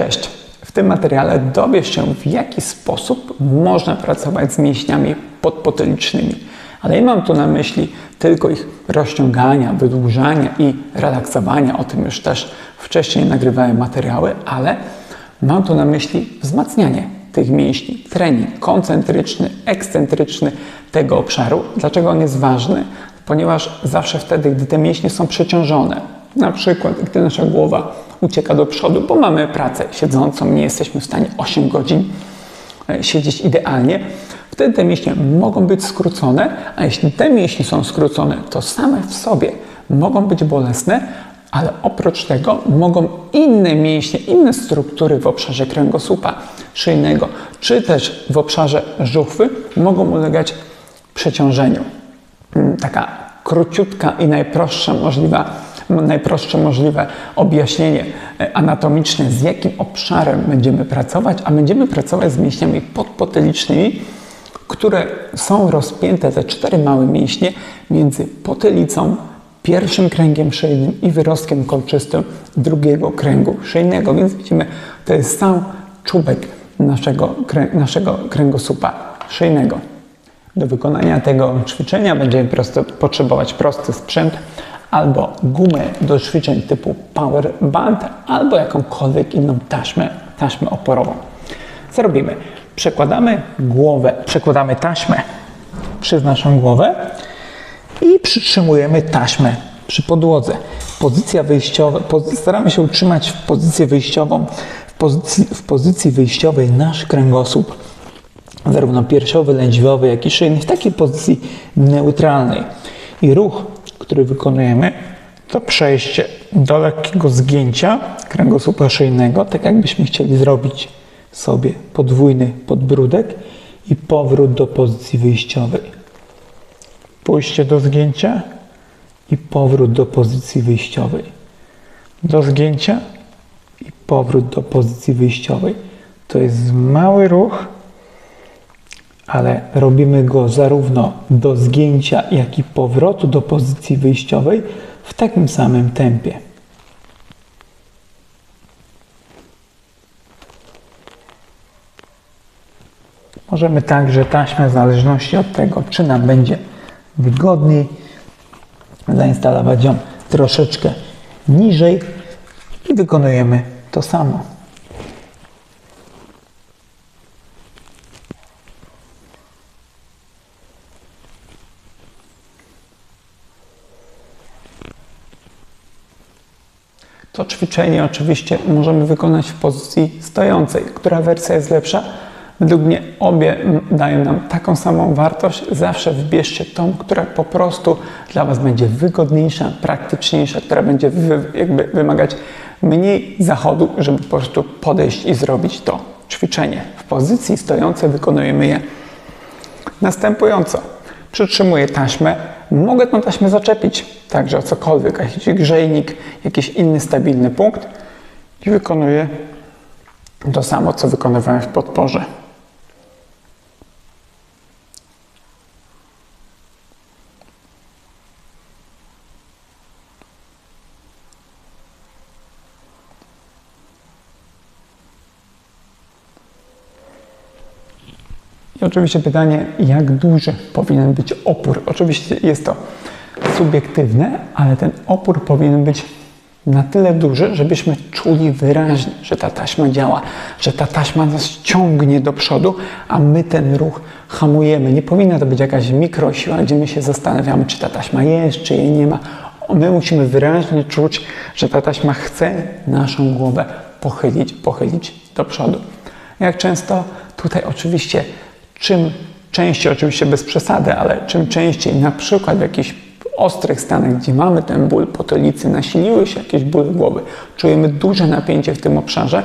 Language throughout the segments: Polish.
Cześć! W tym materiale dowiesz się, w jaki sposób można pracować z mięśniami podpotylicznymi. Ale nie mam tu na myśli tylko ich rozciągania, wydłużania i relaksowania. O tym już też wcześniej nagrywałem materiały, ale mam tu na myśli wzmacnianie tych mięśni. Trening koncentryczny, ekscentryczny tego obszaru. Dlaczego on jest ważny? Ponieważ zawsze wtedy, gdy te mięśnie są przeciążone, na przykład gdy nasza głowa ucieka do przodu, bo mamy pracę siedzącą, nie jesteśmy w stanie 8 godzin e, siedzieć idealnie, wtedy te mięśnie mogą być skrócone, a jeśli te mięśnie są skrócone, to same w sobie mogą być bolesne, ale oprócz tego mogą inne mięśnie, inne struktury w obszarze kręgosłupa szyjnego, czy też w obszarze żuchwy mogą ulegać przeciążeniu. Mm, taka króciutka i najprostsza możliwa najprostsze możliwe objaśnienie e, anatomiczne, z jakim obszarem będziemy pracować, a będziemy pracować z mięśniami podpotylicznymi, które są rozpięte, te cztery małe mięśnie, między potylicą, pierwszym kręgiem szyjnym i wyrostkiem kolczystym drugiego kręgu szyjnego. Więc widzimy, to jest sam czubek naszego, naszego kręgosłupa szyjnego. Do wykonania tego ćwiczenia będziemy prosto, potrzebować prosty sprzęt, albo gumę do ćwiczeń typu power band, albo jakąkolwiek inną taśmę, taśmę oporową. Co robimy? Przekładamy głowę, przekładamy taśmę przez naszą głowę i przytrzymujemy taśmę przy podłodze. Pozycja wyjściowa, staramy się utrzymać w pozycję wyjściową, w pozycji, w pozycji wyjściowej nasz kręgosłup, zarówno piersiowy, lędźwiowy, jak i szyjny, w takiej pozycji neutralnej. I ruch który wykonujemy, to przejście do lekkiego zgięcia kręgosłupa szyjnego, tak jakbyśmy chcieli zrobić sobie podwójny podbródek i powrót do pozycji wyjściowej. Pójście do zgięcia i powrót do pozycji wyjściowej. Do zgięcia i powrót do pozycji wyjściowej. To jest mały ruch, ale robimy go zarówno do zgięcia, jak i powrotu do pozycji wyjściowej w takim samym tempie. Możemy także taśmę, w zależności od tego, czy nam będzie wygodniej, zainstalować ją troszeczkę niżej i wykonujemy to samo. To ćwiczenie oczywiście możemy wykonać w pozycji stojącej. Która wersja jest lepsza? Według mnie obie dają nam taką samą wartość. Zawsze wybierzcie tą, która po prostu dla Was będzie wygodniejsza, praktyczniejsza, która będzie wy, jakby wymagać mniej zachodu, żeby po prostu podejść i zrobić to ćwiczenie. W pozycji stojącej wykonujemy je następująco. Przytrzymuję taśmę Mogę tą taśmę zaczepić także o cokolwiek, jakiś grzejnik, jakiś inny stabilny punkt i wykonuję to samo, co wykonywałem w podporze. I oczywiście pytanie, jak duży powinien być opór. Oczywiście jest to subiektywne, ale ten opór powinien być na tyle duży, żebyśmy czuli wyraźnie, że ta taśma działa, że ta taśma nas ciągnie do przodu, a my ten ruch hamujemy. Nie powinna to być jakaś mikrosiła, gdzie my się zastanawiamy, czy ta taśma jest, czy jej nie ma. My musimy wyraźnie czuć, że ta taśma chce naszą głowę pochylić, pochylić do przodu. Jak często tutaj oczywiście Czym częściej, oczywiście bez przesady, ale czym częściej na przykład w jakichś ostrych stanach, gdzie mamy ten ból potylicy, nasiliły się jakieś ból głowy, czujemy duże napięcie w tym obszarze,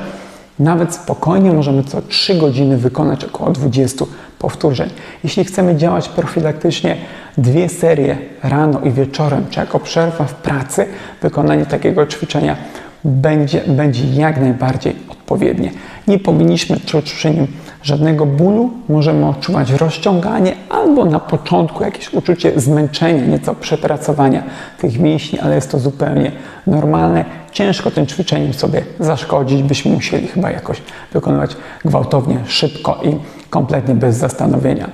nawet spokojnie możemy co 3 godziny wykonać około 20 powtórzeń. Jeśli chcemy działać profilaktycznie dwie serie rano i wieczorem, czy jako przerwa w pracy, wykonanie takiego ćwiczenia będzie, będzie jak najbardziej odpowiednie. Nie powinniśmy czuć przy nim żadnego bólu, możemy odczuwać rozciąganie albo na początku jakieś uczucie zmęczenia, nieco przepracowania tych mięśni, ale jest to zupełnie normalne. Ciężko tym ćwiczeniem sobie zaszkodzić, byśmy musieli chyba jakoś wykonywać gwałtownie, szybko i kompletnie bez zastanowienia.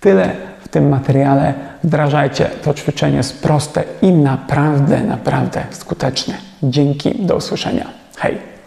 Tyle w tym materiale. Wdrażajcie to ćwiczenie, jest proste i naprawdę, naprawdę skuteczne. Dzięki, do usłyszenia. Hej!